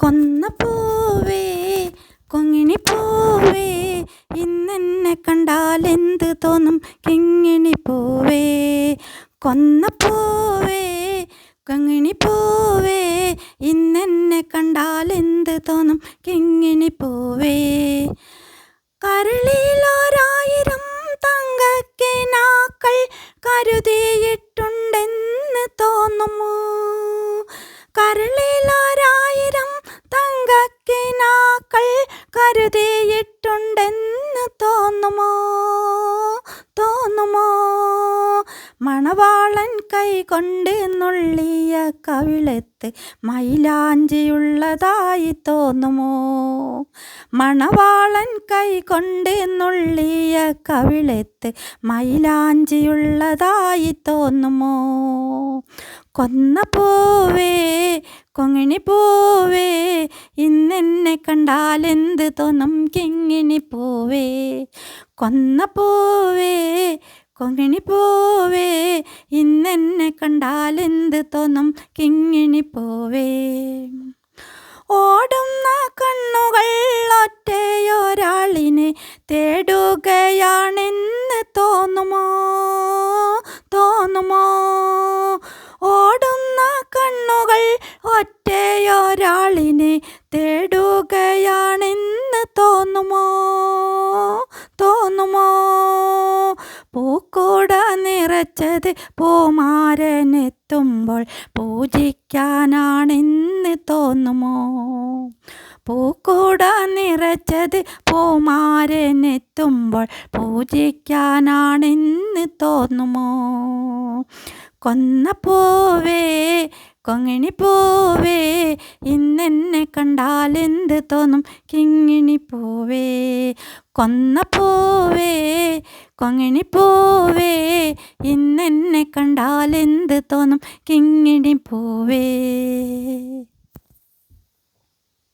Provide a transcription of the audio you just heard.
കൊന്ന പൂവേ കൊങ്ങിണി പൂവേ ഇന്നെന്നെ കണ്ടാൽ എന്ത് തോന്നും? കിങ്ങിണി പൂവേ കൊന്ന പൂവേ കൊങ്ങിണി പൂവേ ഇന്നെന്നെ കണ്ടാൽ എന്ത് തോന്നും? കിങ്ങിണി പൂവേ. കരളിലൊരായിരം തങ്കക്കിനാക്കൾ കരുതിയിട്ടുണ്ടെന്ന് തോന്നുമോ? കരളിലൊരായിരം കരുതിയിട്ടുണ്ടെന്ന് തോന്നുമോ? തോന്നുമോ? മണവാളൻ കൈ കൊണ്ട് നുള്ളിയ കവിളത്ത് മൈലാഞ്ചിയുള്ളതായി തോന്നുമോ? മണവാളൻ കൈ കൊണ്ട് നുള്ളിയ കവിളത്ത് മൈലാഞ്ചിയുള്ളതായി തോന്നുമോ? കൊന്ന പൂവേ കൊങ്ങിണി പോവേ. ഇന്നെന്നെ കണ്ടാൽ എന്ത് തോന്നും? കിങ്ങിണി പോവേ. കൊന്ന പോവേ. കൊങ്ങിണി പോവേ. ഇന്നെന്നെ കണ്ടാൽ എന്ത് തോന്നും? കിങ്ങിണി പോവേ. ഓടുന്ന കണ്ണുകൾ ഒറ്റയൊരാളിനെ തേടുകയാണെന്ന് തോന്നുമോ? തോന്നുമോ? ഒറ്റയൊരാളിനെ തേടുകയാണെന്ന് തോന്നുമോ? തോന്നുമോ? പൂക്കൂട നിറച്ചത് പൂമാരനെത്തുമ്പോൾ പൂജിക്കാനാണെന്ന് തോന്നുമോ? പൂക്കൂട നിറച്ചത് പൂമാരനെത്തുമ്പോൾ പൂജിക്കാനാണെന്ന് തോന്നുമോ? കൊന്ന പൂവേ കൊങ്ങിണി പൂവേ ഇന്നെന്നെ കണ്ടാൽ എന്ത് തോന്നും? കിങ്ങിണി പോവേ കൊന്ന പോവേ കൊങ്ങിണി പോവേ. ഇന്നെന്നെ കണ്ടാൽ എന്ത് തോന്നും? കിങ്ങിണി പൂവേ.